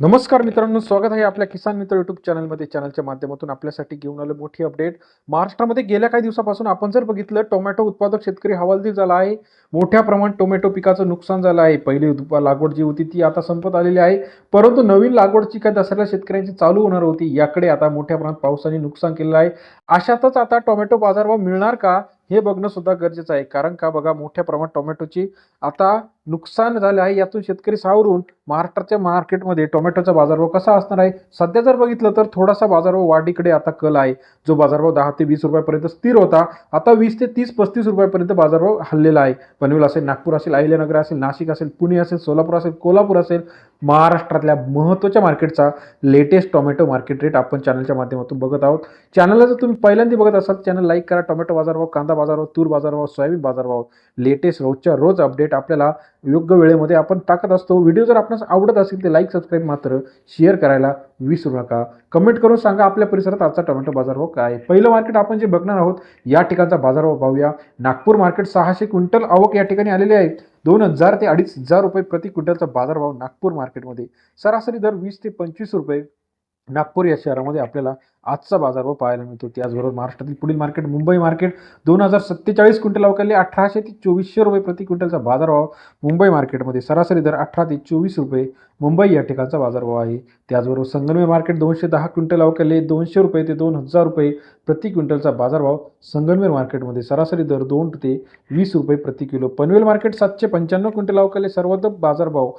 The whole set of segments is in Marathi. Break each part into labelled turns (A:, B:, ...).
A: नमस्कार मित्रांनो स्वागत आहे आपल्या किसान मित्र युट्यूब चॅनलमध्ये चॅनलच्या माध्यमातून आपल्यासाठी घेऊन आलं मोठी अपडेट महाराष्ट्रामध्ये गेल्या काही दिवसापासून आपण जर बघितलं टोमॅटो उत्पादक शेतकरी हवालदिल झाला आहे. मोठ्या प्रमाणात टोमॅटो पिकाचं नुकसान झालं आहे. पहिली लागवड जी होती ती आता संपत आलेली आहे. परंतु नवीन लागवडची काय दसऱ्याला शेतकऱ्यांची चालू होणार होती याकडे आता मोठ्या प्रमाणात पावसाने नुकसान केलेलं आहे. अशातच आता टोमॅटो बाजारभाव मिळणार का? हे बघणं सुद्धा गरजेचं आहे. कारण का बघा मोठ्या प्रमाणात टोमॅटोची आता नुकसान झालं आहे. यातून शेतकरी सावरून महाराष्ट्राच्या मार्केटमध्ये टोमॅटोचा बाजारभाव कसा असणार आहे? सध्या जर बघितलं तर थोडासा बाजारभाव वाढीकडे आता कल आहे. जो बाजारभाव दहा ते वीस रुपयापर्यंत स्थिर होता आता वीस ते तीस पस्तीस रुपयापर्यंत बाजारभाव हल्लेला आहे. पनवेल असेल नागपूर असेल अहिल्यानगर असेल नाशिक असेल पुणे असेल सोलापूर असेल कोल्हापूर असेल महाराष्ट्रातल्या महत्त्वाच्या मार्केटचा लेटेस्ट टोमॅटो मार्केट रेट आपण चॅनलच्या माध्यमातून बघत आहोत. चॅनलला जर तुम्ही पहिल्यांदा बघत असाल चॅनल लाईक करा. टोमॅटो बाजारभाव कांदा बाजारभाव तूर बाजारभाव सोयाबीन बाजारभाव लेटेस्ट रोजच्या रोज अपडेट आपल्याला योग्य वेळेमध्ये आपण टाकत असतो. व्हिडिओ जर आपणास आवडत असेल तर लाईक सबस्क्राईब मात्र शेअर करायला विसरू नका. कमेंट करून सांगा आपल्या परिसरात आजचा टोमॅटो बाजारभाव काय आहे. पहिलं मार्केट आपण जे बघणार आहोत या ठिकाणचा बाजारभाव पाहूया. नागपूर मार्केट सहाशे क्विंटल आवक या ठिकाणी आलेली आहे. दोन हजार ते अडीच हजार रुपये प्रति क्विंटलचा बाजारभाव नागपूर मार्केटमध्ये सरासरी दर वीस ते पंचवीस रुपये. नागपूर या शहरामध्ये आपल्याला आजचा बाजारभाव पाहायला मिळतो. त्याचबरोबर महाराष्ट्रातील पुढील मार्केट मुंबई मार्केट दोन हजार सत्तेचाळीस क्विंटल अवकाले अठराशे ते चोवीसशे रुपये प्रति क्विंटलचा बाजारभाव मुंबई मार्केटमध्ये सरासरी दर अठरा ते चोवीस रुपये. मुंबई या ठिकाणचा बाजारभाव आहे. त्याचबरोबर संगमनेर मार्केट दोनशे दहा क्विंटल अवकाले दोनशे रुपये ते दोन हजार रुपये प्रति क्विंटलचा बाजारभाव संगमनेर मार्केटमध्ये सरासरी दर दोन ते वीस रुपये प्रति किलो. पनवेल मार्केट सातशे पंच्याण्णव क्विंटल अवकाले सर्वात बाजारभाव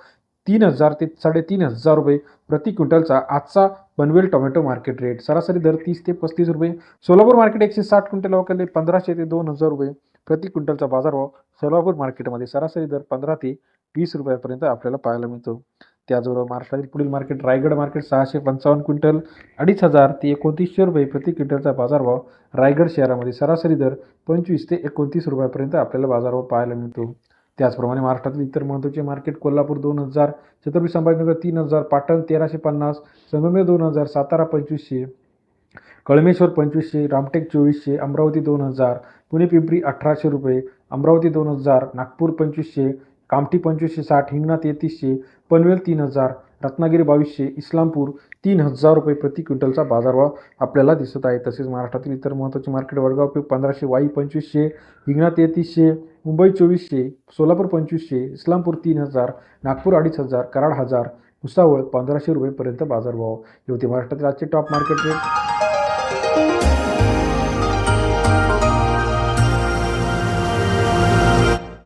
A: तीन हजार ते साडेतीन हजार रुपये प्रति क्विंटलचा आजचा पनवेल टोमॅटो मार्केट रेट सरासरी दर तीस ते पस्तीस रुपये. सोलापूर मार्केट एकशे साठ क्विंटल अवकाले पंधराशे ते दोन हजार रुपये प्रति क्विंटलचा बाजारभाव सोलापूर मार्केटमध्ये सरासरी दर पंधरा ते वीस रुपयापर्यंत आपल्याला पाहायला मिळतो. त्याचबरोबर महाराष्ट्रातील पुढील मार्केट रायगड मार्केट सहाशे पंचावन्न क्विंटल अडीच हजार ते एकोणतीसशे रुपये प्रति क्विंटलचा बाजारभाव रायगड शहरामध्ये सरासरी दर पंचवीस ते एकोणतीस रुपयापर्यंत आपल्याला बाजारभाव पाहायला मिळतो. त्याचप्रमाणे महाराष्ट्रातील इतर महत्त्वाचे मार्केट कोल्हापूर दोन हजार छत्रपती संभाजीनगर तीन हजार पाटण तेराशे पन्नास संगमेर दोन हजार सातारा पंचवीसशे कळमेश्वर पंचवीसशे रामटेक चोवीसशे अमरावती दोन हजार पुणे पिंपरी अठराशे रुपये अमरावती दोन हजार नागपूर पंचवीसशे कामठी पंचवीसशे साठ हिंगणा तेहतीसशे पनवेल तीन हजार रत्नागिरी बावीसशे इस्लामपूर तीन हजार रुपये प्रति क्विंटलचा बाजारभाव आपल्याला दिसत आहे. तसेच महाराष्ट्रातील इतर महत्त्वाचे मार्केट वडगाव पीक पंधराशे वाई पंचवीसशे हिंगणा तेहतीसशे मुंबई चोवीसशे सोलापूर पंचवीसशे इस्लामपूर तीन हजार नागपूर अडीच हजार कराड हजार भुसावळ पंधराशे रुपयेपर्यंत बाजारभाव. हे होते महाराष्ट्रातील आजचे टॉप मार्केट रेट